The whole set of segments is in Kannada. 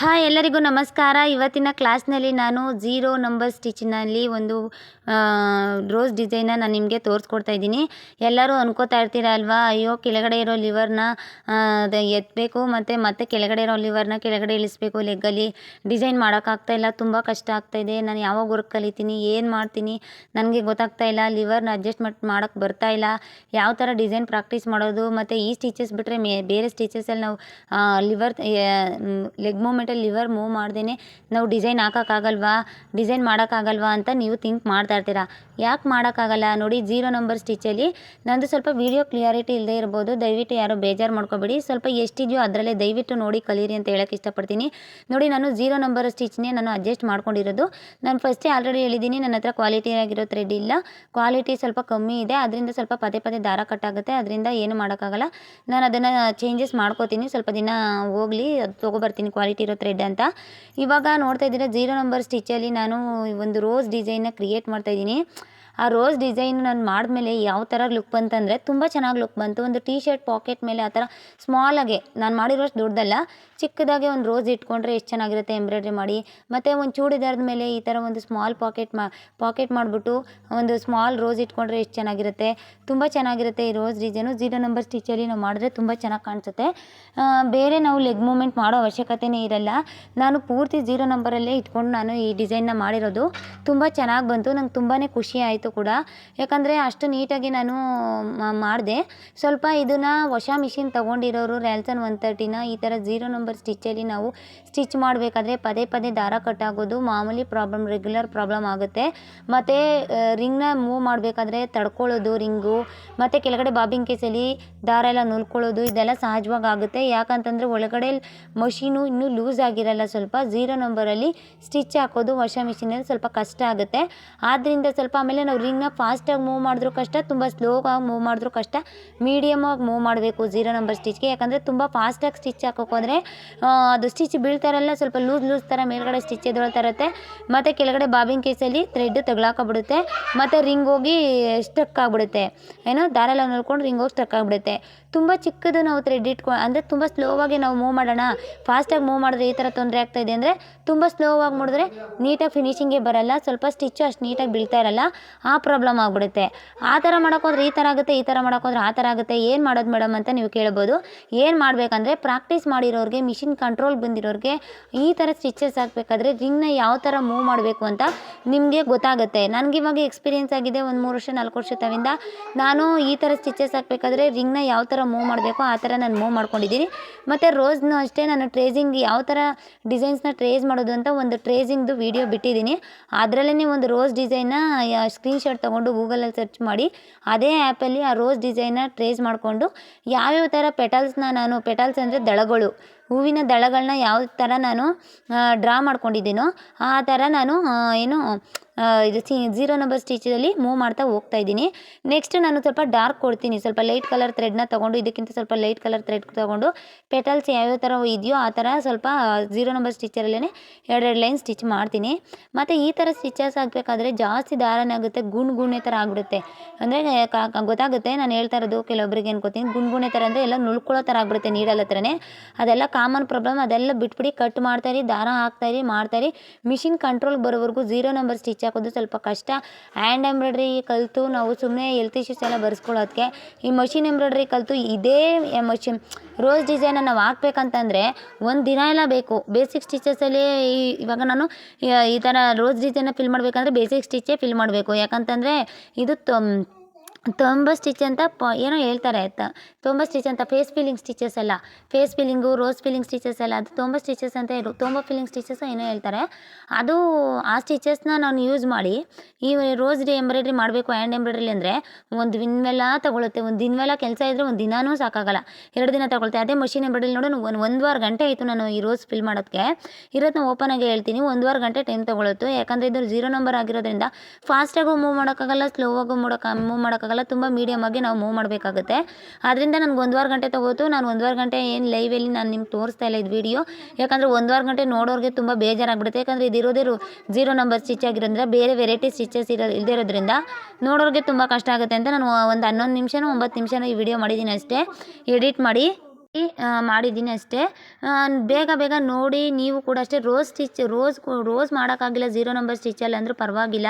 ಹಾಯ್ ಎಲ್ಲರಿಗೂ ನಮಸ್ಕಾರ. ಇವತ್ತಿನ ಕ್ಲಾಸ್ನಲ್ಲಿ ನಾನು ಝೀರೋ ನಂಬರ್ ಸ್ಟಿಚ್ನಲ್ಲಿ ಒಂದು ರೋಸ್ ಡಿಸೈನ್ನ ನಾನು ನಿಮಗೆ ತೋರಿಸ್ಕೊಡ್ತಾ ಇದ್ದೀನಿ. ಎಲ್ಲರೂ ಅನ್ಕೋತಾ ಇರ್ತೀರ ಅಲ್ವಾ? ಅಯ್ಯೋ, ಕೆಳಗಡೆ ಇರೋ ಲಿವರ್ನ ಎತ್ತಬೇಕು ಮತ್ತು, ಮತ್ತೆ ಕೆಳಗಡೆ ಇರೋ ಲಿವರ್ನ ಕೆಳಗಡೆ ಇಳಿಸ್ಬೇಕು ಲೆಗ್ಗಲ್ಲಿ ಡಿಸೈನ್ ಮಾಡೋಕ್ಕಾಗ್ತಾ ಇಲ್ಲ, ತುಂಬ ಕಷ್ಟ ಆಗ್ತಾಯಿದೆ ನಾನು ಯಾವಾಗ ವರ್ಕ್ ಕಲಿತೀನಿ, ಏನು ಮಾಡ್ತೀನಿ, ನನಗೆ ಗೊತ್ತಾಗ್ತಾ ಇಲ್ಲ. ಲಿವರ್ನ ಅಡ್ಜಸ್ಟ್ಮೆಂಟ್ ಮಾಡೋಕ್ಕೆ ಬರ್ತಾ ಇಲ್ಲ. ಯಾವ ಥರ ಡಿಸೈನ್ ಪ್ರಾಕ್ಟೀಸ್ ಮಾಡೋದು, ಮತ್ತು ಈ ಸ್ಟಿಚಸ್ ಬಿಟ್ಟರೆ ಮೇ, ಬೇರೆ ಸ್ಟಿಚಸಲ್ಲಿ ನಾವು ಲಿವರ್ ಲೆಗ್ ಲಿವರ್ ಮೂವ್ ಮಾಡ್ದೇ ನಾವು ಡಿಸೈನ್ ಹಾಕೋಕ್ಕಾಗಲ್ವಾ, ಡಿಸೈನ್ ಮಾಡೋಕ್ಕಾಗಲ್ವಾ ಅಂತ ನೀವು ಥಿಂಕ್ ಮಾಡ್ತಾ ಇರ್ತೀರಾ? ಯಾಕೆ ಮಾಡೋಕ್ಕಾಗಲ್ಲ? ನೋಡಿ, ಜೀರೋ ನಂಬರ್ ಸ್ಟಿಚಲ್ಲಿ ನಂದು ಸ್ವಲ್ಪ ವೀಡಿಯೋ ಕ್ಲಿಯಾರಿಟಿ ಇಲ್ಲದೆ ಇರ್ಬೋದು, ದಯವಿಟ್ಟು ಯಾರು ಬೇಜಾರು ಮಾಡ್ಕೋಬೇಡಿ. ಸ್ವಲ್ಪ ಎಷ್ಟಿದೆಯೋ ಅದರಲ್ಲೇ ದಯವಿಟ್ಟು ನೋಡಿ ಕಲೀರಿ ಅಂತ ಹೇಳಕ್ಕೆ ಇಷ್ಟಪಡ್ತೀನಿ. ನೋಡಿ, ನಾನು ಜೀರೋ ನಂಬರ್ ಸ್ಟಿಚ್ನೇ ನಾನು ಅಡ್ಜಸ್ಟ್ ಮಾಡ್ಕೊಂಡಿರೋದು. ನಾನು ಫಸ್ಟೇ ಆಲ್ರೆಡಿ ಹೇಳಿದ್ದೀನಿ, ನನ್ನ ಹತ್ರ ಕ್ವಾಲಿಟಿ ಆಗಿರೋ ಥ್ರೆಡ್ ಇಲ್ಲ. ಕ್ವಾಲಿಟಿ ಸ್ವಲ್ಪ ಕಮ್ಮಿ ಇದೆ ಅದರಿಂದ ಸ್ವಲ್ಪ ಪದೇ ಪದೇ ದಾರ ಕಟ್ಟಾಗುತ್ತೆ ಅದರಿಂದ ಏನು ಮಾಡೋಕ್ಕಾಗಲ್ಲ. ನಾನು ಅದನ್ನು ಚೇಂಜಸ್ ಮಾಡ್ಕೋತೀನಿ, ಸ್ವಲ್ಪ ದಿನ ಹೋಗಲಿ, ಅದು ತೊಗೊಬರ್ತೀನಿ ಕ್ವಾಲಿಟಿ ಇರೋ ಥ್ರೆಡ್ ಅಂತ. ಇವಾಗ ನೋಡ್ತಾ ಇದ್ದೀರಾ ಜೀರೋ ನಂಬರ್ ಸ್ಟಿಚ್ಚಲ್ಲಿ ನಾನು ಒಂದು ರೋಸ್ ಡಿಸೈನ್ನ ಕ್ರಿಯೇಟ್ ಮಾಡ್ತಾಯಿದ್ದೀನಿ ಆ ರೋಸ್ ಡಿಸೈನ್ ನಾನು ಮಾಡಿದ್ಮೇಲೆ ಯಾವ ಥರ ಲುಕ್ ಬಂತಂದರೆ ತುಂಬ ಚೆನ್ನಾಗಿ ಲುಕ್ ಬಂತು. ಒಂದು ಟೀ ಶರ್ಟ್ ಪಾಕೆಟ್ ಮೇಲೆ ಆ ಥರ ಸ್ಮಾಲಾಗೆ ನಾನು ಮಾಡಿರೋಷ್ಟು ದೊಡ್ಡದಲ್ಲ, ಚಿಕ್ಕದಾಗೆ ಒಂದು ರೋಸ್ ಇಟ್ಕೊಂಡ್ರೆ ಎಷ್ಟು ಚೆನ್ನಾಗಿರುತ್ತೆ ಎಂಬ್ರಾಯ್ಡ್ರಿ ಮಾಡಿ. ಮತ್ತು ಒಂದು ಚೂಡಿದಾರದ ಮೇಲೆ ಈ ಥರ ಒಂದು ಸ್ಮಾಲ್ ಪಾಕೆಟ್ ಮಾ ಪಾಕೆಟ್ ಮಾಡಿಬಿಟ್ಟು ಒಂದು ಸ್ಮಾಲ್ ರೋಸ್ ಇಟ್ಕೊಂಡ್ರೆ ಎಷ್ಟು ಚೆನ್ನಾಗಿರುತ್ತೆ. ತುಂಬ ಚೆನ್ನಾಗಿರುತ್ತೆ ಈ ರೋಸ್ ಡಿಸೈನು. ಜೀರೋ ನಂಬರ್ ಸ್ಟಿಚಲ್ಲಿ ನಾವು ಮಾಡಿದ್ರೆ ತುಂಬ ಚೆನ್ನಾಗಿ ಕಾಣಿಸುತ್ತೆ. ಬೇರೆ ನಾವು ಲೆಗ್ ಮೂಮೆಂಟ್ ಮಾಡೋ ಅವಶ್ಯಕತೆನೇ ಇರಲ್ಲ. ನಾನು ಪೂರ್ತಿ ಜೀರೋ ನಂಬರಲ್ಲೇ ಇಟ್ಕೊಂಡು ನಾನು ಈ ಡಿಸೈನ್ನ ಮಾಡಿರೋದು. ತುಂಬ ಚೆನ್ನಾಗಿ ಬಂತು. ನಂಗೆ ತುಂಬಾ ಖುಷಿ ಆಯಿತು. ಕೂಡ. ಯಾಕಂದರೆ ಅಷ್ಟು ನೀಟಾಗಿ ನಾನು ಮಾಡಿದೆ. ಸ್ವಲ್ಪ ಇದನ್ನು ಹೊಸ ಮಿಷಿನ್ ತೊಗೊಂಡಿರೋರು, ರ್ಯಾಲ್ಸನ್ ಒನ್ ತರ್ಟಿನ ಈ ಥರ ಜೀರೋ ನಂಬರ್ ಸ್ಟಿಚ್ಚಲ್ಲಿ ನಾವು ಸ್ಟಿಚ್ ಮಾಡಬೇಕಾದ್ರೆ ಪದೇ ಪದೇ ದಾರ ಕಟ್ಟಾಗೋದು, ಮಾಮೂಲಿ ಪ್ರಾಬ್ಲಮ್, ರೆಗ್ಯುಲರ್ ಪ್ರಾಬ್ಲಮ್ ಆಗುತ್ತೆ. ಮತ್ತು ರಿಂಗ್ನ ಮೂವ್ ಮಾಡಬೇಕಾದ್ರೆ ತಡ್ಕೊಳ್ಳೋದು ರಿಂಗು, ಮತ್ತು ಕೆಳಗಡೆ ಬಾಬಿಂಗ್ ಕೇಸಲ್ಲಿ ದಾರ ಎಲ್ಲ ನುಲ್ಕೊಳ್ಳೋದು, ಇದೆಲ್ಲ ಸಹಜವಾಗಿ ಆಗುತ್ತೆ. ಯಾಕಂತಂದರೆ ಒಳಗಡೆ ಮಷೀನು ಇನ್ನೂ ಲೂಸ್ ಆಗಿರಲ್ಲ ಸ್ವಲ್ಪ. ಝೀರೋ ನಂಬರಲ್ಲಿ ಸ್ಟಿಚ್ ಹಾಕೋದು ಹೊಸ ಮಿಷಿನಲ್ಲಿ ಸ್ವಲ್ಪ ಕಷ್ಟ ಆಗುತ್ತೆ. ಆದ್ದರಿಂದ ಸ್ವಲ್ಪ ಆಮೇಲೆ ನಾವು ರಿಂಗ್ನ ಫಾಸ್ಟಾಗಿ ಮೂವ್ ಮಾಡಿದ್ರು ಕಷ್ಟ, ತುಂಬ ಸ್ಲೋಗಾಗಿ ಮೂವ್ ಮಾಡಿದ್ರು ಕಷ್ಟ ಮೀಡಿಯಮಾಗಿ ಮೂವ್ ಮಾಡಬೇಕು ಝೀರೋ ನಂಬರ್ ಸ್ಟಿಚ್ಗೆ ಯಾಕಂದರೆ ತುಂಬ ಫಾಸ್ಟಾಗಿ ಸ್ಟಿಚ್ ಹಾಕೋಕೆ ಹೋದರೆ ಅದು ಸ್ಟಿಚ್ ಬೀಳ್ತಾರಲ್ಲ, ಸ್ವಲ್ಪ ಲೂಸ್ ಲೂಸ್ ಥರ ಮೇಲ್ಗಡೆ ಸ್ಟಿಚ್ ಎದ್ದೇಳ್ತಾ ಇರುತ್ತೆ ಮತ್ತು ಕೆಳಗಡೆ ಬಾಬಿನ ಕೇಸಲ್ಲಿ ಥ್ರೆಡ್ ತಗ್ಲಾಕೊಬಿಡುತ್ತೆ. ಮತ್ತು ರಿಂಗ್ ಹೋಗಿ ಸ್ಟಕ್ ಆಗಿಬಿಡುತ್ತೆ. ಏನೋ ದಾರೆಲ್ಲ ನೋಡ್ಕೊಂಡು ರಿಂಗ್ ಹೋಗಿ ಸ್ಟಕ್ ಆಗಿಬಿಡುತ್ತೆ. ತುಂಬ ಚಿಕ್ಕದು ನಾವು ಥ್ರೆಡ್ ಇಟ್ಕೊ, ಅಂದರೆ ತುಂಬ ಸ್ಲೋವಾಗಿ ನಾವು ಮೂವ್ ಮಾಡೋಣ. ಫಾಸ್ಟಾಗಿ ಮೂವ್ ಮಾಡಿದ್ರೆ ಈ ಥರ ತೊಂದರೆ ಆಗ್ತಾಯಿದೆ ಅಂದರೆ ತುಂಬ ಸ್ಲೋವಾಗಿ ಮಾಡಿದ್ರೆ ನೀಟಾಗಿ ಫಿನಿಷಿಂಗೇ ಬರೋಲ್ಲ, ಸ್ವಲ್ಪ ಸ್ಟಿಚ್ಚು ಅಷ್ಟು ನೀಟಾಗಿ ಬೀಳ್ತಾ ಇರಲ್ಲ, ಆ ಪ್ರಾಬ್ಲಮ್ ಆಗಿಬಿಡುತ್ತೆ. ಆ ಥರ ಮಾಡೋಕ್ಕೋದ್ರೆ ಈ ಥರ ಆಗುತ್ತೆ, ಈ ಥರ ಮಾಡೋಕ್ಕೋದ್ರೆ ಆ ಥರ ಆಗುತ್ತೆ, ಏನು ಮಾಡೋದು ಮೇಡಮ್ ಅಂತ ನೀವು ಕೇಳ್ಬೋದು. ಏನು ಮಾಡಬೇಕಂದ್ರೆ ಪ್ರಾಕ್ಟೀಸ್ ಮಾಡಿರೋರಿಗೆ ಮಿಷಿನ್ ಕಂಟ್ರೋಲ್ ಬಂದಿರೋರಿಗೆ ಈ ಥರ ಸ್ಟಿಚಸ್ ಹಾಕಬೇಕಾದ್ರೆ ರಿಂಗ್ನ ಯಾವ ಥರ ಮೂವ್ ಮಾಡಬೇಕು ಅಂತ ನಿಮಗೆ ಗೊತ್ತಾಗುತ್ತೆ. ನನಗೆ ಇವಾಗ ಎಕ್ಸ್ಪೀರಿಯೆನ್ಸ್ ಆಗಿದೆ ಒಂದು ಮೂರು ವರ್ಷ, ನಾಲ್ಕು ವರ್ಷ ತವಿಂದ. ನಾನು ಈ ಥರ ಸ್ಟಿಚಸ್ ಹಾಕಬೇಕಾದ್ರೆ ರಿಂಗ್ನ ಯಾವ ಥರ ಮೂವ್ ಮಾಡಬೇಕು, ಆ ಥರ ನಾನು ಮೂವ್ ಮಾಡ್ಕೊಂಡಿದ್ದೀನಿ. ಮತ್ತು ರೋಸ್ನು ಅಷ್ಟೇ, ನಾನು ಟ್ರೇಸಿಂಗ್ ಯಾವ ಥರ ಡಿಸೈನ್ಸ್ನ ಟ್ರೇಸ್ ಮಾಡೋದು ಅಂತ ಒಂದು ಟ್ರೇಸಿಂಗ್ದು ವೀಡಿಯೋ ಬಿಟ್ಟಿದ್ದೀನಿ. ಅದರಲ್ಲೇ ಒಂದು ರೋಸ್ ಡಿಸೈನ್ನ ಸ್ಕ್ರೀನ್ಶಾಟ್ ತೊಗೊಂಡು ಗೂಗಲಲ್ಲಿ ಸರ್ಚ್ ಮಾಡಿ, ಅದೇ ಆ್ಯಪಲ್ಲಿ ಆ ರೋಸ್ ಡಿಸೈನ್ನ ಟ್ರೇಸ್ ಮಾಡಿಕೊಂಡು, ಯಾವ್ಯಾವ ಥರ ಪೆಟಲ್ಸ್ನ ನಾನು ಪೆಟಲ್ಸ್ ಅಂದರೆ ದಳಗಳು. ಹೂವಿನ ದಳಗಳನ್ನ ಯಾವ ಥರ ನಾನು ಡ್ರಾ ಮಾಡ್ಕೊಂಡಿದ್ದೀನೋ, ಆ ಥರ ನಾನು ಏನು ಇದು ಸಿ ಝೀರೋ ನಂಬರ್ ಸ್ಟಿಚಲ್ಲಿ ಮೂವ್ ಮಾಡ್ತಾ ಹೋಗ್ತಾ ಇದ್ದೀನಿ. ನೆಕ್ಸ್ಟ್ ನಾನು ಸ್ವಲ್ಪ ಡಾರ್ಕ್ ಕೊಡ್ತೀನಿ, ಸ್ವಲ್ಪ ಲೈಟ್ ಕಲರ್ ಥ್ರೆಡ್ನ ತೊಗೊಂಡು, ಇದಕ್ಕಿಂತ ಸ್ವಲ್ಪ ಲೈಟ್ ಕಲರ್ ಥ್ರೆಡ್ ತೊಗೊಂಡು ಪೆಟಲ್ಸ್ ಯಾವ್ಯಾವ ಥರ ಇದೆಯೋ ಆ ಥರ ಸ್ವಲ್ಪ ಝೀರೋ ನಂಬರ್ ಸ್ಟಿಚರಲ್ಲೇ ಎರಡೆರಡು ಲೈನ್ ಸ್ಟಿಚ್ ಮಾಡ್ತೀನಿ. ಮತ್ತು ಈ ಥರ ಸ್ಟಿಚಸ್ ಹಾಕಬೇಕಾದ್ರೆ ಜಾಸ್ತಿ ದಾರನಾಗುತ್ತೆ ಗುಣ್ ಗುಣೆ ಥರ ಆಗಿಬಿಡುತ್ತೆ. ಅಂದರೆ ಗೊತ್ತಾಗುತ್ತೆ, ನಾನು ಹೇಳ್ತಾ ಇರೋದು, ಕೆಲವೊಬ್ರಿಗೆ ಅನ್ಕೋತೀನಿ ಗುಣ್ ಗುಣೆ ಥರ ಅಂದರೆ ಎಲ್ಲ ನುಳ್ಕೊಳ್ಳೋ ಥರ ಆಗಿಬಿಡುತ್ತೆ ನೀಡಲ್ಲ ಹತ್ರನೇ. ಅದೆಲ್ಲ ಕಾಮನ್ ಪ್ರಾಬ್ಲಮ್ ಅದೆಲ್ಲ ಬಿಟ್ಬಿಡಿ ಕಟ್ ಮಾಡ್ತಾಯಿರಿ ದಾರ ಹಾಕ್ತಾಯಿರಿ ಮಾಡ್ತಾಯಿರಿ ಮಿಷಿನ್ ಕಂಟ್ರೋಲ್ ಬರೋವರೆಗೂ ಝೀರೋ ನಂಬರ್ ಸ್ಟಿಚ್ ಹಾಕೋದು ಸ್ವಲ್ಪ ಕಷ್ಟ. ಹ್ಯಾಂಡ್ ಎಂಬ್ರಾಯ್ಡ್ರಿ ಕಲಿತು ನಾವು ಸುಮ್ಮನೆ ಎಲ್ತ್ ಇಶ್ಯೂಸ್ ಎಲ್ಲ ಬರ್ಸ್ಕೊಳ್ಳೋದಕ್ಕೆ ಈ ಮಷಿನ್ ಎಂಬ್ರಾಯ್ಡ್ರಿ ಕಲಿತು ಇದೇ ಮಷಿನ್ ರೋಸ್ ಡಿಸೈನ ನಾವು ಹಾಕ್ಬೇಕಂತಂದರೆ ಒಂದು ದಿನ ಎಲ್ಲ ಬೇಕು. ಬೇಸಿಕ್ ಸ್ಟಿಚಸಲ್ಲಿ ಇವಾಗ ನಾನು, ಈ ಥರ ರೋಸ್ ಡಿಸೈನ ಫಿಲ್ ಮಾಡಬೇಕಂದ್ರೆ ಬೇಸಿಕ್ ಸ್ಟಿಚ್ಚೇ ಫಿಲ್ ಮಾಡಬೇಕು. ಯಾಕಂತಂದರೆ ಇದು ತೊಂಬ ಸ್ಟಿಚ್ ಅಂತ ಪ, ಏನೋ ಹೇಳ್ತಾರೆ ತ ತೊಂಬ ಸ್ಟಿಚ್ ಅಂತ ಫೇಸ್ ಫಿಲ್ಲಿಂಗ್ ಸ್ಟಿಚಸ್ ಎಲ್ಲ. Face filling rose filling stitches ಎಲ್ಲ, ಅದು ತೊಂಬ ಸ್ಟಿಚಸ್ ಅಂತ ಇರು, ತೊಂಬ ಫಿಲ್ಲಿಂಗ್ ಸ್ಟಿಚಸ್ ಏನೋ ಹೇಳ್ತಾರೆ. ಅದು ಆ ಸ್ಟಿಚಸ್ನ ನಾನು ಯೂಸ್ ಮಾಡಿ, ಈ ರೋಸ್ ಡಿ ಎಂಬ್ರಾಯ್ಡ್ರಿ ಮಾಡಬೇಕು ಹ್ಯಾಂಡ್ ಎಂಬ್ರಾಯ್ಡ್ರಿ ಅಂದರೆ ಒಂದು ದಿನವೆಲ್ಲ ತಗೊಳುತ್ತೆ. ಒಂದು ದಿನವೆಲ್ಲ ಕೆಲಸ ಇದ್ದರೆ ಒಂದು ದಿನಾನೂ ಸಾಕಾಗಲ್ಲ. ಎರಡು ದಿನ ತಗೊಳುತ್ತೆ ಅದೇ ಮಷಿನ್ ಎಂಬ್ರಾಯ್ಡ್ರಿ ನೋಡೋಣ ಒಂದು ಒಂದುವರೆ ಗಂಟೆ ಆಯಿತು ನಾನು ಈ ರೋಸ್ ಫಿಲ್ ಮಾಡೋದಕ್ಕೆ ಇರೋದನ್ನ ಓಪನ್ ಆಗಿ ಹೇಳ್ತೀನಿ. ವಾರ ಗಂಟೆ ಟೈಮ್ ತೊಗೊಳುತ್ತೆ. ಯಾಕಂದರೆ ಇದು ಜೀರೋ ನಂಬರ್ ಆಗಿರೋದ್ರಿಂದ ಫಾಸ್ಟಾಗೂ ಮೂವ್ ಮಾಡೋಕ್ಕಾಗಲ್ಲ ಸ್ಲೋವಾಗೂ ಮಾಡೋಕೆ ಮೂವ್ ಮಾಡೋಕ್ಕಾಗಲ್ಲ. ತುಂಬ ಮೀಡಿಯಮ್ ಆಗಿ ನಾವು ಮೂವ್ ಮಾಡಬೇಕಾಗುತ್ತೆ. ಆದ್ದರಿಂದ ನನಗೆ ವಾರ ಗಂಟೆ ತೊಗೋತು, ನಾನು ಒಂದುವರೆ ಗಂಟೆ ಏನು ಲೈವಲ್ಲಿ ನಾನು ನಿಮ್ಗೆ ತೋರಿಸ್ತಾ ಇಲ್ಲ ಇದು ವೀಡಿಯೋ ಯಾಕಂದರೆ ವಾರ ಗಂಟೆ ನೋಡೋರಿಗೆ ತುಂಬ ಬೇಜಾರಾಗ್ಬಿಡುತ್ತೆ. ಯಾಕಂದರೆ ಇದು ಇರೋದೇ ಜೀರೋ ನಂಬರ್ ಸ್ಟಿಚ್ ಆಗಿರೋದ್ರಿಂದ, ಬೇರೆ ವೆರೈಟಿ ಸ್ಟಿಚಸ್ ಇರೋ ಇಲ್ಲದೇ ಇರೋದ್ರಿಂದ ನೋಡೋರಿಗೆ ತುಂಬ ಕಷ್ಟ ಆಗುತ್ತೆ ಅಂತ ನಾನು ಒಂದು ಹನ್ನೊಂದು ನಿಮಿಷನೂ ಒಂಬತ್ತು ನಿಮಿಷನೂ ಈ ವಿಡಿಯೋ ಮಾಡಿದ್ದೀನಿ ಅಷ್ಟೇ. ಎಡಿಟ್ ಮಾಡಿ ಮಾಡಿದ್ದೀನಿ ಅಷ್ಟೇ. ಬೇಗ ಬೇಗ ನೋಡಿ, ನೀವು ಕೂಡ ಅಷ್ಟೇ ರೋಸ್ ಸ್ಟಿಚ್, ರೋಸ್ ರೋಸ್ ಮಾಡೋಕ್ಕಾಗಿಲ್ಲ, ಝೀರೋ ನಂಬರ್ ಸ್ಟಿಚಲ್ಲಿ ಅಂದರೂ ಪರವಾಗಿಲ್ಲ.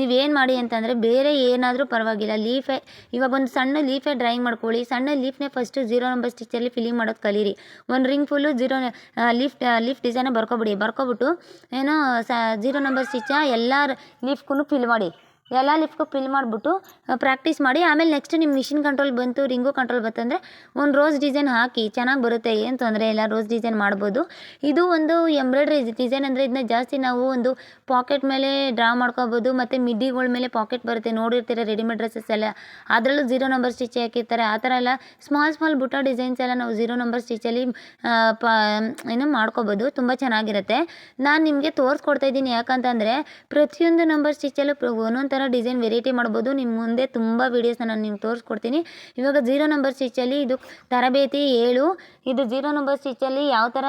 ನೀವೇನು ಮಾಡಿ ಅಂತಂದರೆ ಬೇರೆ ಏನಾದರೂ ಪರವಾಗಿಲ್ಲ. ಲೀಫೇ ಇವಾಗ ಒಂದು ಸಣ್ಣ ಲೀಫೇ ಡ್ರಾಯಿಂಗ್ ಮಾಡ್ಕೊಳ್ಳಿ. ಸಣ್ಣ ಲೀಫ್ನೇ ಫಸ್ಟು ಝೀರೋ ನಂಬರ್ ಸ್ಟಿಚಲ್ಲಿ ಫಿಲಿಂಗ್ ಮಾಡೋದು ಕಲೀರಿ. ಒಂದು ring full zero leaf leaf design ಬರ್ಕೊಬಿಡಿ. ಬರ್ಕೊಬಿಟ್ಟು ಏನೋ ಸ, ಝೀರೋ ನಂಬರ್ ಸ್ಟಿಚ್ಚ ಎಲ್ಲ ಲೀಫ್ಗೂ ಫಿಲ್ ಮಾಡಿ. ಎಲ್ಲ ಲಿಫ್ಟ್ಗೂ ಫಿಲ್ ಮಾಡಿಬಿಟ್ಟು ಪ್ರಾಕ್ಟೀಸ್ ಮಾಡಿ. ಆಮೇಲೆ ನೆಕ್ಸ್ಟ್ ನಿಮ್ಮ ಮಿಷಿನ್ ಕಂಟ್ರೋಲ್ ಬಂತು ರಿಂಗು ಕಂಟ್ರೋಲ್ ಬಂತಂದರೆ ಒಂದು ರೋಸ್ ಡಿಸೈನ್ ಹಾಕಿ, ಚೆನ್ನಾಗಿ ಬರುತ್ತೆ, ಏನು ತೊಂದರೆ ಇಲ್ಲ ರೋಸ್ ಡಿಸೈನ್ ಮಾಡ್ಬೋದು. ಇದು ಒಂದು ಎಂಬ್ರಾಯ್ಡ್ರಿ ಡಿಸೈನ್ ಅಂದರೆ ಇದನ್ನ ಜಾಸ್ತಿ ನಾವು ಒಂದು ಪಾಕೆಟ್ ಮೇಲೆ ಡ್ರಾ ಮಾಡ್ಕೋಬೋದು, ಮತ್ತು ಮಿಡ್ಡಿಗಳ ಮೇಲೆ ಪಾಕೆಟ್ ಬರುತ್ತೆ. ನೋಡಿರ್ತೀರ ರೆಡಿಮೇಡ್ ಡ್ರೆಸ್ಸಸ್ ಎಲ್ಲ. ಅದರಲ್ಲೂ ಜೀರೋ ನಂಬರ್ ಸ್ಟಿಚ್ ಹಾಕಿರ್ತಾರೆ. ಆ ಥರ ಎಲ್ಲ ಸ್ಮಾಲ್ ಸ್ಮಾಲ್ ಬುಟ್ಟ ಡಿಸೈನ್ಸ್ ಎಲ್ಲ ನಾವು ಝೀರೋ ನಂಬರ್ ಸ್ಟಿಚಲ್ಲಿ ಪ, ಏನು ಮಾಡ್ಕೋಬೋದು. ತುಂಬ ಚೆನ್ನಾಗಿರುತ್ತೆ. ನಾನು ನಿಮಗೆ ತೋರಿಸ್ಕೊಡ್ತಾ ಇದ್ದೀನಿ. ಯಾಕಂತಂದರೆ ಪ್ರತಿಯೊಂದು ನಂಬರ್ ಸ್ಟಿಚಲ್ಲೂ ಒಂದೊಂದು ಥರ ಡಿಸೈನ್ ವೆರೈಟಿ ಮಾಡ್ಬೋದು. ನಿಮ್ಮ ಮುಂದೆ ತುಂಬ ವೀಡಿಯೋಸ್ನ ನಾನು ನಿಮ್ಗೆ ತೋರಿಸ್ಕೊಡ್ತೀನಿ. ಇವಾಗ ಜೀರೋ ನಂಬರ್ ಸ್ಟಿಚಲ್ಲಿ ಇದು ತರಬೇತಿ ಏಳು. ಇದು ಜೀರೋ ನಂಬರ್ ಸ್ಟಿಚಲ್ಲಿ ಯಾವ ಥರ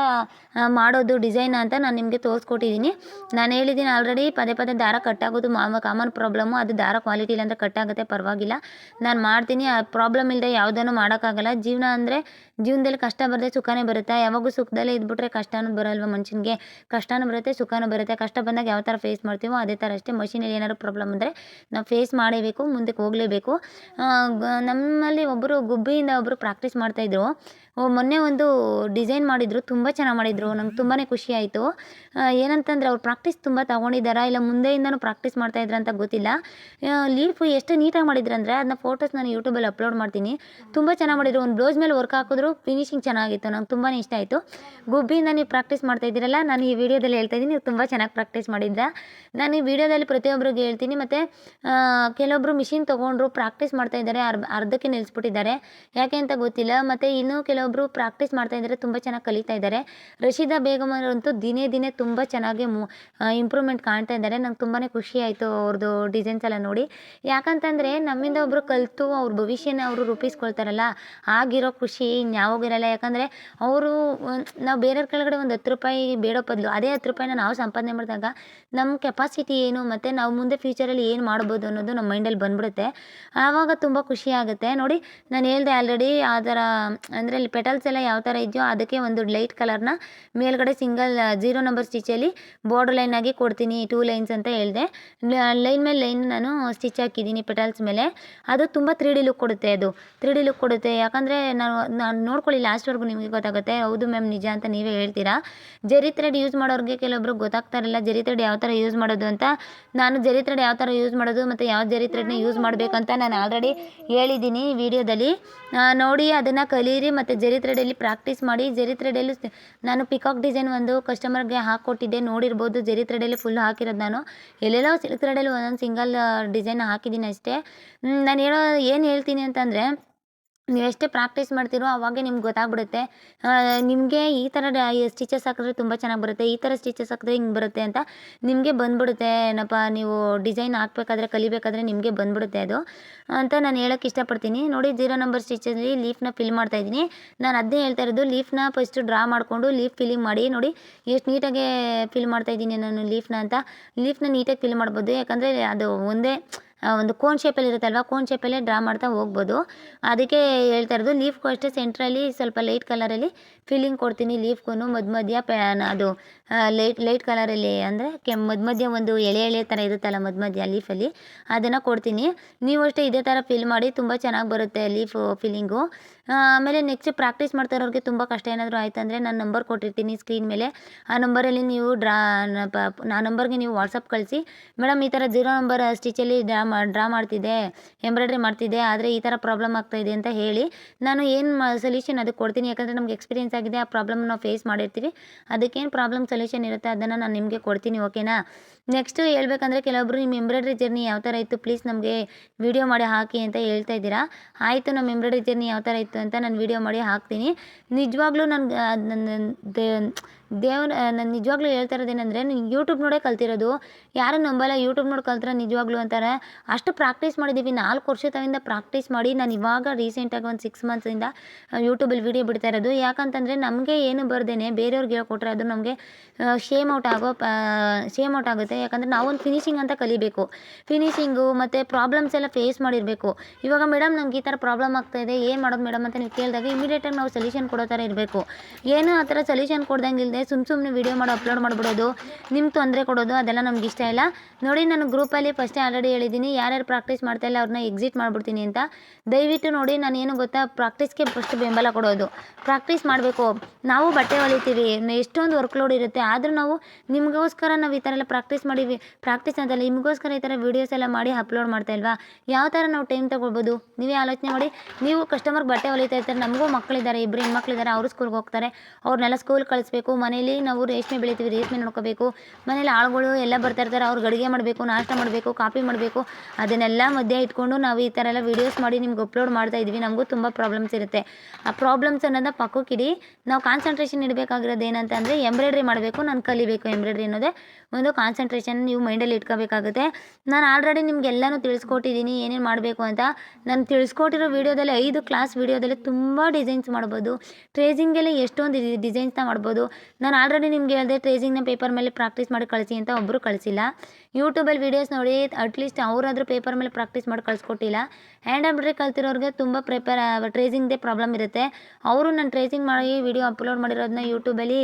ಮಾಡೋದು ಡಿಸೈನ್ ಅಂತ ನಾನು ನಿಮಗೆ ತೋರಿಸ್ಕೊಟ್ಟಿದ್ದೀನಿ ನಾನು ಹೇಳಿದ್ದೀನಿ ಆಲ್ರೆಡಿ ಪದೇ ಪದೇ ದಾರ ಕಟ್ಟಾಗೋದು ಆಗೋದು ಕಾಮನ್ ಪ್ರಾಬ್ಲಮ್ಮು ಅದು ದಾರ ಕ್ವಾಲಿಟಿ ಇಲ್ಲ ಅಂತ ಕಟ್ಟಾಗುತ್ತೆ ಪರವಾಗಿಲ್ಲ. ನಾನು ಮಾಡ್ತೀನಿ, ಆ ಪ್ರಾಬ್ಲಮ್ ಇಲ್ಲದೆ ಯಾವುದನ್ನು ಮಾಡೋಕ್ಕಾಗಲ್ಲ. ಜೀವನ ಅಂದರೆ ಜೀವನದಲ್ಲಿ ಕಷ್ಟ ಬರದೆ ಸುಖನೇ ಬರುತ್ತೆ. ಯಾವಾಗೂ ಸುಖದಲ್ಲೇ ಇದ್ಬಿಟ್ರೆ ಕಷ್ಟನೂ ಬರಲ್ವ ಮನುಷ್ಯನಿಗೆ. ಕಷ್ಟನೂ ಬರುತ್ತೆ, ಸುಖನೂ ಬರುತ್ತೆ. ಕಷ್ಟ ಬಂದಾಗ ಯಾವ ಥರ ಫೇಸ್ ಮಾಡ್ತೀವೋ ಅದೇ ಥರ ಅಷ್ಟೇ. ಮಷಿನಲ್ಲಿ ಏನಾದ್ರು ಪ್ರಾಬ್ಲಮ್ ಅಂದರೆ ನಾವು ಫೇಸ್ ಮಾಡಲೇಬೇಕು ಮುಂದಕ್ಕೆ ಹೋಗಲೇಬೇಕು. ನಮ್ಮಲ್ಲಿ ಒಬ್ಬರು ಗುಬ್ಬಿಯಿಂದ ಒಬ್ಬರು ಪ್ರಾಕ್ಟೀಸ್ ಮಾಡ್ತಾಯಿದ್ರು ಮೊನ್ನೆ ಒಂದು ಡಿಸೈನ್ ಮಾಡಿದರು, ತುಂಬ ಚೆನ್ನಾಗಿ ಮಾಡಿದರು, ನಂಗೆ ತುಂಬಾ ಖುಷಿ ಆಯಿತು. ಏನಂತಂದರೆ ಅವ್ರು ಪ್ರಾಕ್ಟೀಸ್ ತುಂಬ ತಗೊಂಡಿದ್ದಾರಾ ಇಲ್ಲ ಮುಂದೆಯಿಂದನೂ ಪ್ರಾಕ್ಟೀಸ್ ಮಾಡ್ತಾಯಿದ್ರ ಅಂತ ಗೊತ್ತಿಲ್ಲ. ಲೀಫು ಎಷ್ಟು ನೀಟಾಗಿ ಮಾಡಿದ್ರು ಅಂದರೆ ಅದನ್ನ ಫೋಟೋಸ್ ನಾನು ಯೂಟ್ಯೂಬಲ್ಲಿ ಅಪ್ಲೋಡ್ ಮಾಡ್ತೀನಿ. ತುಂಬ ಚೆನ್ನಾಗಿ ಮಾಡಿದ್ರು, ಒಂದು ಬ್ಲೌಸ್ ಮೇಲೆ ವರ್ಕ್ ಹಾಕಿದ್ರು ಫಿನಿಶಿಂಗ್ ಚೆನ್ನಾಗಿತ್ತು, ನಂಗೆ ತುಂಬಾ ಇಷ್ಟ ಆಯಿತು. ಗುಬ್ಬಿಯಿಂದ ನೀವು ಪ್ರಾಕ್ಟೀಸ್ ಮಾಡ್ತಾ ಇದ್ದೀರಲ್ಲ, ನಾನು ಈ ವಿಡಿಯೋದಲ್ಲಿ ಹೇಳ್ತಾ ಇದ್ದೀನಿ, ನೀವು ತುಂಬ ಚೆನ್ನಾಗಿ ಪ್ರಾಕ್ಟೀಸ್ ಮಾಡಿದ್ದೆ ನಾನು ಈ ವಿಡಿಯೋದಲ್ಲಿ ಪ್ರತಿಯೊಬ್ಬರಿಗೆ ಹೇಳ್ತೀನಿ, ಮತ್ತು ಕೆಲವೊಬ್ಬರು ಮಿಷಿನ್ ತೊಗೊಂಡ್ರು ಪ್ರಾಕ್ಟೀಸ್ ಮಾಡ್ತಾ ಇದ್ದಾರೆ ಅರ್ಧ ಅರ್ಧಕ್ಕೆ ನಿಲ್ಲಿಸ್ಬಿಟ್ಟಿದ್ದಾರೆ ಯಾಕೆ ಅಂತ ಗೊತ್ತಿಲ್ಲ, ಮತ್ತು ಇನ್ನೂ ಕೆಲವೊಬ್ಬರು ಪ್ರಾಕ್ಟೀಸ್ ಮಾಡ್ತಾ ಇದ್ದಾರೆ, ತುಂಬ ಚೆನ್ನಾಗಿ ಕಲಿತಾ ಇದ್ದಾರೆ. ರಶೀದಾ ಅವರಂತೂ ದಿನೇ ದಿನೇ ತುಂಬ ಚೆನ್ನಾಗಿ ಇಂಪ್ರೂವ್ಮೆಂಟ್ ಕಾಣ್ತಾ ಇದ್ದಾರೆ. ನಂಗೆ ತುಂಬಾ ಖುಷಿ ಆಯಿತು ಅವ್ರದ್ದು ಡಿಸೈನ್ಸ್ ಎಲ್ಲ ನೋಡಿ. ಯಾಕಂತಂದರೆ ನಮ್ಮಿಂದ ಒಬ್ಬರು ಕಲಿತು, ಅವ್ರ ಭವಿಷ್ಯನ ಅವರು ರೂಪಿಸ್ಕೊಳ್ತಾರಲ್ಲ, ಆಗಿರೋ ಖುಷಿ ಇನ್ಯಾವಾಗಿರಲ್ಲ ಯಾಕಂದರೆ ಅವರು ನಾವು ಬೇರೆಯವ್ರ ಕೆಳಗಡೆ ಒಂದು ಹತ್ತು ರೂಪಾಯಿ ಬೇಡೋ ಬದಲು, ಅದೇ ಹತ್ತು ರೂಪಾಯಿನ ನಾವು ಸಂಪಾದನೆ ಮಾಡಿದಾಗ ನಮ್ಮ ಕೆಪಾಸಿಟಿ ಏನು, ಮತ್ತು ನಾವು ಮುಂದೆ ಫ್ಯೂಚರಲ್ಲಿ ಏನು ಮಾಡ್ಬೋದು ಅನ್ನೋದು ನಮ್ಮ ಮೈಂಡಲ್ಲಿ ಬಂದ್ಬಿಡುತ್ತೆ. ಆವಾಗ ತುಂಬ ಖುಷಿ ಆಗುತ್ತೆ. ನೋಡಿ, ನಾನು ಹೇಳ್ದೆ ಆಲ್ರೆಡಿ ಆ ಥರ, ಅಂದರೆ ಅಲ್ಲಿ ಪೆಟಲ್ಸ್ ಎಲ್ಲ ಯಾವ ಥರ ಇದೆಯೋ ಅದಕ್ಕೆ ಒಂದು ಲೈಟ್ ಕಲರ್ನ ಮೇಲ್ಗಡೆ ಸಿಂಗಲ್ ಜೀರೋ ನಂಬರ್ ಸ್ಟಿಚಲ್ಲಿ ಬಾರ್ಡರ್ ಲೈನ್ ಆಗಿ ಕೊಡ್ತೀನಿ ಟೂ ಲೈನ್ಸ್ ಅಂತ ಹೇಳಿದೆ. ಲೈನ್ ಮೇಲೆ ಲೈನ್ ನಾನು ಸ್ಟಿಚ್ ಹಾಕಿದ್ದೀನಿ ಪೆಟಲ್ಸ್ ಮೇಲೆ. ಅದು ತುಂಬ ತ್ರೀ ಡಿ ಲುಕ್ ಕೊಡುತ್ತೆ ಅದು. ತ್ರೀ ಡಿ ಲುಕ್ ಕೊಡುತ್ತೆ. ಯಾಕಂದರೆ ನಾನು ನಾನು ನೋಡ್ಕೊಳ್ಳಿ ಲಾಸ್ಟ್ವರೆಗೂ ನಿಮಗೆ ಗೊತ್ತಾಗುತ್ತೆ. ಹೌದು ಮ್ಯಾಮ್ ನಿಜ ಅಂತ ನೀವೇ ಹೇಳ್ತೀರಾ? ಜರಿ ಥ್ರೆಡ್ ಯೂಸ್ ಮಾಡೋರಿಗೆ ಕೆಲವೊಬ್ರು ಗೊತ್ತಾಗ್ತಾರಲ್ಲ ಜರಿ ಥ್ರೆಡ್ ಯಾವ ಥರ ಯೂಸ್ ಮಾಡೋದು ಅಂತ. ನಾನು ಜರಿ ಥ್ರೆಡ್ ಯಾವ ಥರ ಯೂಸ್ ಮಾಡೋದು ಮತ್ತು ಯಾವ ಜರಿ ಥ್ರೆಡ್ನ ಯೂಸ್ ಮಾಡಬೇಕಂತ ನಾನು ಆಲ್ರೆಡಿ ಹೇಳಿದ್ದೀನಿ ವಿಡಿಯೋದಲ್ಲಿ. ನೋಡಿ ಅದನ್ನು ಕಲೀರಿ ಮತ್ತು ಜರಿ ಥ್ರೆಡಲ್ಲಿ ಪ್ರಾಕ್ಟೀಸ್ ಮಾಡಿ. ಜರಿ ಥ್ರೆಡಲ್ಲಿ ನಾನು ಪಿಕಾಕ್ ಡಿಸೈನ್ ಒಂದು ಕಸ್ಟಮರ್ಗೆ ಹಾಕ್ಕೊಟ್ಟಿದ್ದೆ ನೋಡಿರ್ಬೋದು ಜರಿ ಥ್ರೆಡಲ್ಲಿ ಫುಲ್ ಹಾಕಿರೋದು ನಾನು. ಎಲ್ಲೆಲ್ಲೋ ಸಿಲ್ಕ್ ಥ್ರೆಡಲ್ಲಿ ಒಂದೊಂದು ಸಿಂಗಲ್ ಡಿಸೈನ್ ಹಾಕಿದ್ದೀನಿ ಅಷ್ಟೇ. ನಾನು ಹೇಳೋ ಏನು ಹೇಳ್ತೀನಿ ಅಂತಂದರೆ ನೀವು ಎಷ್ಟೇ ಪ್ರಾಕ್ಟೀಸ್ ಮಾಡ್ತೀರೋ ಅವಾಗೆ ನಿಮ್ಗೆ ಗೊತ್ತಾಗ್ಬಿಡುತ್ತೆ. ನಿಮಗೆ ಈ ಥರ ಸ್ಟಿಚಸ್ ಹಾಕಿದ್ರೆ ತುಂಬ ಚೆನ್ನಾಗಿ ಬರುತ್ತೆ, ಈ ಥರ ಸ್ಟಿಚಸ್ ಹಾಕಿದ್ರೆ ಹಿಂಗೆ ಬರುತ್ತೆ ಅಂತ ನಿಮಗೆ ಬಂದ್ಬಿಡುತ್ತೆ. ಏನಪ್ಪ, ನೀವು ಡಿಸೈನ್ ಹಾಕ್ಬೇಕಾದ್ರೆ, ಕಲಿಬೇಕಾದ್ರೆ ನಿಮಗೆ ಬಂದ್ಬಿಡುತ್ತೆ ಅದು. ಅಂತ ನಾನು ಹೇಳೋಕ್ಕೆ ಇಷ್ಟಪಡ್ತೀನಿ. ನೋಡಿ, ಜೀರೋ ನಂಬರ್ ಸ್ಟಿಚಲ್ಲಿ ಲೀಫ್ನ ಫಿಲ್ ಮಾಡ್ತಾ ಇದ್ದೀನಿ. ನಾನು ಅದನ್ನೇ ಹೇಳ್ತಾ ಇರೋದು ಲೀಫ್ನ ಫಸ್ಟು ಡ್ರಾ ಮಾಡಿಕೊಂಡು ಲೀಫ್ ಫಿಲ್ಲಿಂಗ್ ಮಾಡಿ. ನೋಡಿ, ಎಷ್ಟು ನೀಟಾಗಿ ಫಿಲ್ ಮಾಡ್ತಾ ಇದ್ದೀನಿ ನಾನು ಲೀಫ್ನ ಅಂತ. ಲೀಫ್ನ ನೀಟಾಗಿ ಫಿಲ್ ಮಾಡ್ಬೋದು. ಯಾಕಂದರೆ ಅದು ಒಂದೇ ಒಂದು ಕೋನ್ ಶೇಪಲ್ಲಿ ಇರುತ್ತಲ್ವ? ಕೋನ್ ಶೇಪಲ್ಲೇ ಡ್ರಾ ಮಾಡ್ತಾ ಹೋಗ್ಬೋದು. ಅದಕ್ಕೆ ಹೇಳ್ತಾ ಇರೋದು ಲೀಫ್ಗೂ ಅಷ್ಟೇ ಸೆಂಟ್ರಲ್ಲಿ ಸ್ವಲ್ಪ ಲೈಟ್ ಕಲರಲ್ಲಿ ಫಿಲ್ಲಿಂಗ್ ಕೊಡ್ತೀನಿ ಲೀಫ್ಗೂ ಮಧ್ಯ ಮಧ್ಯ ಅದು ಲೈಟ್ ಲೈಟ್ ಕಲರಲ್ಲಿ ಅಂದರೆ ಕೆ ಮಧ್ಯ ಮಧ್ಯ ಒಂದು ಎಳೆ ಎಳೆ ಥರ ಇರುತ್ತಲ್ಲ ಮಧ್ಯ ಮಧ್ಯ ಲೀಫಲ್ಲಿ ಅದನ್ನು ಕೊಡ್ತೀನಿ. ನೀವು ಅಷ್ಟೇ ಇದೇ ಥರ ಫಿಲ್ ಮಾಡಿ, ತುಂಬ ಚೆನ್ನಾಗಿ ಬರುತ್ತೆ ಲೀಫು ಫಿಲ್ಲಿಂಗು ಆಮೇಲೆ ನೆಕ್ಸ್ಟ್ ಪ್ರಾಕ್ಟೀಸ್ ಮಾಡ್ತಾ ಇರೋರಿಗೆ ತುಂಬ ಕಷ್ಟ ಏನಾದರೂ ಆಯ್ತು ಅಂದರೆ ನಾನು ನಂಬರ್ ಕೊಟ್ಟಿರ್ತೀನಿ ಸ್ಕ್ರೀನ್ ಮೇಲೆ. ಆ ನಂಬರಲ್ಲಿ ನೀವು ಡ್ರಾ ಆ ನಂಬರ್ಗೆ ನೀವು ವಾಟ್ಸಪ್ ಕಳಿಸಿ, ಮೇಡಮ್, ಈ ಥರ ಜೀರೋ ನಂಬರ್ ಸ್ಟಿಚಲ್ಲಿ ಡ್ರಾ ಮಾ ಡ್ರಾ ಮಾಡ್ತಿದ್ದೆ ಎಂಬ್ರಾಯ್ಡ್ರಿ ಮಾಡ್ತಿದ್ದೆ, ಆದರೆ ಈ ಥರ ಪ್ರಾಬ್ಲಮ್ ಆಗ್ತಾಯಿದೆ ಅಂತ ಹೇಳಿ, ನಾನು ಏನು ಸೊಲ್ಯೂಷನ್ ಅದಕ್ಕೆ ಕೊಡ್ತೀನಿ, ಯಾಕಂದರೆ ನಮ್ಗೆ ಎಕ್ಸ್ಪೀರಿಯನ್ಸ್ ಆಗಿದೆ, ಆ ಪ್ರಾಬ್ಲಮ್ ನಾವು ಫೇಸ್ ಮಾಡಿರ್ತೀವಿ. ಅದಕ್ಕೇನು ಪ್ರಾಬ್ಲಮ್ ಸೊಲ್ಯೂಷನ್ ಇರುತ್ತೆ, ಅದನ್ನು ನಾನು ನಿಮಗೆ ಕೊಡ್ತೀನಿ ಓಕೆನಾ ನೆಕ್ಸ್ಟು ಹೇಳ್ಬೇಕಂದ್ರೆ ಕೆಲವೊಬ್ರು ನಿಮ್ಮ ಎಂಬ್ರಾಯ್ಡ್ರಿ ಜರ್ನಿ ಯಾವ ಥರ ಇತ್ತು ಪ್ಲೀಸ್ ನಮಗೆ ವಿಡಿಯೋ ಮಾಡಿ ಹಾಕಿ ಅಂತ ಹೇಳ್ತಾ ಇದ್ದೀರಾ. ಆಯಿತು, ನಮ್ಮ ಎಂಬ್ರಾಯ್ಡ್ರಿ ಜರ್ನಿ ಯಾವ ಥರ ಇತ್ತು ಅಂತ ನಾನು ವಿಡಿಯೋ ಮಾಡಿ ಹಾಕ್ತೀನಿ. ನಿಜವಾಗ್ಲೂ ನನಗೆ ನನ್ನ ದೇವ್ರ ನಾನು ನಿಜವಾಗ್ಲೂ ಹೇಳ್ತಾ ಇರೋದೇನೆಂದರೆ ಯೂಟ್ಯೂಬ್ ನೋಡೇ ಕಲ್ತಿರೋದು. ಯಾರೂ ನಂಬಲ್ಲ ಯೂಟ್ಯೂಬ್ ನೋಡಿ ಕಲ್ತ್ರೆ ನಿಜವಾಗ್ಲೂ ಅಂತಾರೆ. ಅಷ್ಟು ಪ್ರಾಕ್ಟೀಸ್ ಮಾಡಿದ್ದೀವಿ ನಾಲ್ಕು ವರ್ಷದಿಂದ ಪ್ರಾಕ್ಟೀಸ್ ಮಾಡಿ ನಾನು ಇವಾಗ ರೀಸೆಂಟಾಗಿ ಒಂದು ಸಿಕ್ಸ್ ಮಂತ್ಸಿಂದ ಯೂಟ್ಯೂಬಲ್ಲಿ ವೀಡಿಯೋ ಬಿಡ್ತಾ ಇರೋದು. ಯಾಕಂತಂದರೆ ನಮಗೆ ಏನು ಬರ್ದೇನೆ, ಬೇರೆಯವ್ರಿಗೆ ಹೇಳ್ಕೊಟ್ರೆ ಅದು ನಮಗೆ ಶೇಮ್ ಔಟ್ ಆಗೋ ಶೇಮ್ ಔಟ್ ಆಗುತ್ತೆ. ಯಾಕಂದರೆ ನಾವೊಂದು ಫಿನಿಶಿಂಗ್ ಅಂತ ಕಲಿಬೇಕು. ಫಿನಿಶಿಂಗು ಮತ್ತು ಪ್ರಾಬ್ಲಮ್ಸ್ ಎಲ್ಲ ಫೇಸ್ ಮಾಡಿರಬೇಕು. ಇವಾಗ ಮೇಡಮ್ ನಮ್ಗೆ ಈ ಥರ ಪ್ರಾಬ್ಲಮ್ ಇದೆ. ಏನು ಮಾಡೋದು ಮೇಡಮ್ ಅಂತ ನೀವು ಕೇಳಿದಾಗ ಇಮಿಡಿಯೇಟಾಗಿ ನಾವು ಸೊಲ್ಯೂಷನ್ ಕೊಡೋ ಥರ ಇರಬೇಕು. ಏನೂ ಆ ಥರ ಸೊಲ್ಯೂಷನ್ ಕೊಡ್ದಂಗೆ ಇಲ್ಲದೆ ಸುಮ್ಮ ಸುಮ್ಮನೆ ವೀಡಿಯೋ ಮಾಡಿ ಅಪ್ಲೋಡ್ ಮಾಡಿಬಿಡೋದು ನಿಮ್ಮ ತೊಂದರೆ ಕೊಡೋದು, ಅದೆಲ್ಲ ನಮ್ಗೆ ಇಷ್ಟ ಇಲ್ಲ. ನೋಡಿ, ನಾನು ಗ್ರೂಪಲ್ಲಿ ಫಸ್ಟೇ ಆಲ್ರೆಡಿ ಹೇಳಿದ್ದೀನಿ, ಯಾರ್ಯಾರು ಪ್ರಾಕ್ಟೀಸ್ ಮಾಡ್ತಾ ಇಲ್ಲ ಅವ್ರನ್ನ ಎಕ್ಸಿಟ್ ಮಾಡಿಬಿಡ್ತೀನಿ ಅಂತ. ದಯವಿಟ್ಟು ನೋಡಿ, ನಾನು ಏನು ಗೊತ್ತಾ ಪ್ರಾಕ್ಟೀಸ್ಗೆ ಫಸ್ಟ್ ಬೆಂಬಲ ಕೊಡೋದು. ಪ್ರಾಕ್ಟೀಸ್ ಮಾಡಬೇಕು. ನಾವು ಬಟ್ಟೆ ಹೊಲಿತೀವಿ, ಎಷ್ಟೊಂದು ವರ್ಕ್ಲೋಡ್ ಇರುತ್ತೆ, ಆದರೂ ನಾವು ನಿಮಗೋಸ್ಕರ ನಾವು ಈ ಥರ ಎಲ್ಲ ಪ್ರಾಕ್ಟೀಸ್ ಮಾಡಿ ಪ್ರಾಕ್ಟೀಸ್ ಅಂತಲ್ಲ, ನಿಮಗೋಸ್ಕರ ಈ ಥರ ವೀಡಿಯೋಸ್ ಎಲ್ಲ ಮಾಡಿ ಅಪ್ಲೋಡ್ ಮಾಡ್ತಾ ಇಲ್ವಾ? ಯಾವ ಥರ ನಾವು ಟೈಮ್ ತೊಗೊಳ್ಬೋದು? ನೀವೇ ಆಲೋಚನೆ ಮಾಡಿ. ನೀವು ಕಸ್ಟಮರ್ ಬಟ್ಟೆ ಹೊಲಿತಾ ಇರ್ತಾರೆ, ನಮಗೂ ಮಕ್ಕಳಿದ್ದಾರೆ ಇಬ್ಬರು ಹೆಣ್ಮಕ್ಳಿದ್ದಾರೆ ಅವರು ಸ್ಕೂಲ್ಗೆ ಹೋಗ್ತಾರೆ, ಅವ್ರನ್ನೆಲ್ಲ ಸ್ಕೂಲ್ ಕಳಿಸ್ಬೇಕು ಮನೇಲಿ ನಾವು ರೇಷ್ಮೆ ಬೆಳಿತೀವಿ, ರೇಷ್ಮೆ ನೋಡ್ಕೋಬೇಕು. ಮನೇಲಿ ಆಳುಗಳು ಎಲ್ಲ ಬರ್ತಾ ಇರ್ತಾರೆ ಅವ್ರಿಗೆ ಅಡುಗೆ ಮಾಡಬೇಕು, ನಾಷ್ಟ ಮಾಡಬೇಕು, ಕಾಫಿ ಮಾಡಬೇಕು. ಅದನ್ನೆಲ್ಲ ಮಧ್ಯೆ ಇಟ್ಕೊಂಡು ನಾವು ಈ ಥರ ಎಲ್ಲ ವೀಡಿಯೋಸ್ ಮಾಡಿ ನಿಮ್ಗೆ ಅಪ್ಲೋಡ್ ಮಾಡ್ತಾ ಇದ್ವಿ. ನಮಗೂ ತುಂಬ ಪ್ರಾಬ್ಲಮ್ಸ್ ಇರುತ್ತೆ. ಆ ಪ್ರಾಬ್ಲಮ್ಸ್ ಅನ್ನೋದನ್ನ ಪಕ್ಕಕ್ಕಿಡಿ ನಾವು ಕಾನ್ಸಂಟ್ರೇಷನ್ ಇಡಬೇಕಾಗಿರೋದು ಏನಂತ ಅಂದರೆ ಎಂಬ್ರಾಯ್ಡ್ರಿ ಮಾಡಬೇಕು, ನಾನು ಕಲಿಬೇಕು ಎಂಬ್ರಾಯ್ಡ್ರಿ ಅನ್ನೋದೇ ಒಂದು ಕಾನ್ಸಂಟ್ರೇಷನ್ ನೀವು ಮೈಂಡಲ್ಲಿ ಇಟ್ಕೋಬೇಕಾಗುತ್ತೆ. ನಾನು ಆಲ್ರೆಡಿ ನಿಮ್ಗೆಲ್ಲನೂ ತಿಳಿಸ್ಕೊಟ್ಟಿದ್ದೀನಿ, ಏನೇನು ಮಾಡಬೇಕು ಅಂತ. ನಾನು ತಿಳಿಸ್ಕೊಟ್ಟಿರೋ ವೀಡಿಯೋದಲ್ಲಿ ಐದು ಕ್ಲಾಸ್ ವೀಡಿಯೋದಲ್ಲಿ ತುಂಬ ಡಿಸೈನ್ಸ್ ಮಾಡ್ಬೋದು. ಟ್ರೇಸಿಂಗಲ್ಲಿ ಎಷ್ಟೊಂದು ಡಿಸೈನ್ಸ್ನ ಮಾಡ್ಬೋದು. ನಾನು ಆಲ್ರೆಡಿ ನಿಮ್ಗೆ ಹೇಳಿದೆ ಟ್ರೇಸಿಂಗ್ನ ಪೇಪರ್ ಮೇಲೆ ಪ್ರಾಕ್ಟೀಸ್ ಮಾಡಿ ಕಳಿಸಿ ಅಂತ ಒಬ್ಬರು ಕಳಿಸಿಲ್ಲ. ಯೂಟ್ಯೂಬಲ್ಲಿ ವೀಡಿಯೋಸ್ ನೋಡಿ ಅಟ್ಲೀಸ್ಟ್ ಅವರಾದರೂ ಪೇಪರ್ ಮೇಲೆ ಪ್ರಾಕ್ಟೀಸ್ ಮಾಡಿ ಕಳಿಸ್ಕೊಟ್ಟಿಲ್ಲ. ಹ್ಯಾಂಡ್ ಎಂಬ್ರಾಯ್ಡ್ರಿ ಕಲ್ತಿರೋರಿಗೆ ತುಂಬ ಪ್ರಿಪೇರ್ ಟ್ರೇಸಿಂಗ್ದೇ ಪ್ರಾಬ್ಲಮ್ ಇರುತ್ತೆ. ಅವರು ನಾನು ಟ್ರೇಸಿಂಗ್ ಮಾಡಿ ವೀಡಿಯೋ ಅಪ್ಲೋಡ್ ಮಾಡಿರೋದನ್ನ ಯೂಟ್ಯೂಬಲ್ಲಿ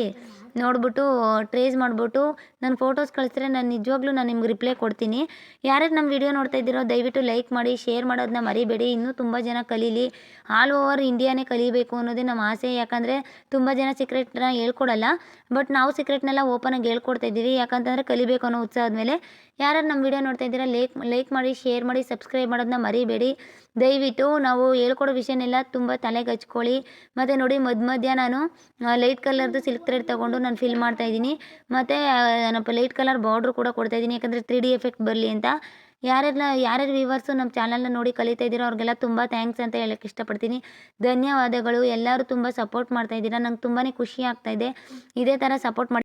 ನೋಡ್ಬಿಟ್ಟು ಟ್ರೇಸ್ ಮಾಡಿಬಿಟ್ಟು ನನ್ನ ಫೋಟೋಸ್ ಕಳಿಸಿದ್ರೆ ನಾನು ನಿಜವಾಗ್ಲೂ ನಾನು ನಿಮ್ಗೆ ರಿಪ್ಲೈ ಕೊಡ್ತೀನಿ. ಯಾರ್ಯಾರು ನಮ್ಮ ವಿಡಿಯೋ ನೋಡ್ತಾ ಇದ್ದೀರೋ ದಯವಿಟ್ಟು ಲೈಕ್ ಮಾಡಿ ಶೇರ್ ಮಾಡೋದನ್ನ ಮರಿಬೇಡಿ. ಇನ್ನೂ ತುಂಬ ಜನ ಕಲೀಲಿ. ಆಲ್ ಓವರ್ ಇಂಡಿಯಾನೇ ಕಲಿಬೇಕು ಅನ್ನೋದೇ ನಮ್ಮ ಆಸೆ. ಯಾಕಂದರೆ ತುಂಬ ಜನ ಸೀಕ್ರೆಟ್ನ ಹೇಳ್ಕೊಡಲ್ಲ. ಬಟ್ ನಾವು ಸೀಕ್ರೆಟ್ನೆಲ್ಲ ಓಪನಾಗಿ ಹೇಳ್ಕೊಡ್ತಾ ಇದ್ದೀವಿ. ಯಾಕಂತಂದರೆ ಕಲಿಬೇಕು ಅನ್ನೋ ಉತ್ಸಾಹದ ಮೇಲೆ ಯಾರ್ಯಾರು ನಮ್ಮ ವಿಡಿಯೋ ನೋಡ್ತಾ ಇದ್ದೀರಾ ಲೈಕ್ ಲೈಕ್ ಮಾಡಿ ಶೇರ್ ಮಾಡಿ ಸಬ್ಸ್ಕ್ರೈಬ್ ಮಾಡೋದನ್ನ ಮರಿಬೇಡಿ. ದಯವಿಟ್ಟು ನಾವು ಹೇಳ್ಕೊಡೋ ವಿಷಯನೆಲ್ಲ ತುಂಬ ತಲೆಗೆ ಹಚ್ಕೊಳ್ಳಿ ಮತ್ತು ನೋಡಿ ಮಧ್ಯ ಮಧ್ಯ ನಾನು ಲೈಟ್ ಕಲರ್ದು ಸಿಲ್ಕ್ ಥ್ರೆಡ್ ತೊಗೊಂಡು ನಾನು ಫಿಲ್ ಮಾಡ್ತಾ ಇದ್ದೀನಿ. ಮತ್ತು ಏನಪ್ಪ ಲೈಟ್ ಕಲರ್ ಬಾರ್ಡ್ರು ಕೂಡ ಕೊಡ್ತಾ ಇದ್ದೀನಿ, ಯಾಕಂದರೆ ತ್ರೀ ಡಿ ಎಫೆಕ್ಟ್ ಬರಲಿ ಅಂತ. ಯಾರೆಲ್ಲ ಯಾರ್ಯಾರು ವ್ಯೂವರ್ಸು ನಮ್ಮ ಚಾನಲ್ನ ನೋಡಿ ಕಲಿತಾ ಇದ್ದೀರೋ ಅವ್ರಿಗೆಲ್ಲ ತುಂಬ ಥ್ಯಾಂಕ್ಸ್ ಅಂತ ಹೇಳಕ್ಕೆ ಇಷ್ಟಪಡ್ತೀನಿ. ಧನ್ಯವಾದಗಳು. ಎಲ್ಲರೂ ತುಂಬ ಸಪೋರ್ಟ್ ಮಾಡ್ತಾ ಇದ್ದೀರಾ. ನಂಗೆ ತುಂಬಾ ಖುಷಿ ಆಗ್ತಾ ಇದೆ. ಇದೇ ಥರ ಸಪೋರ್ಟ್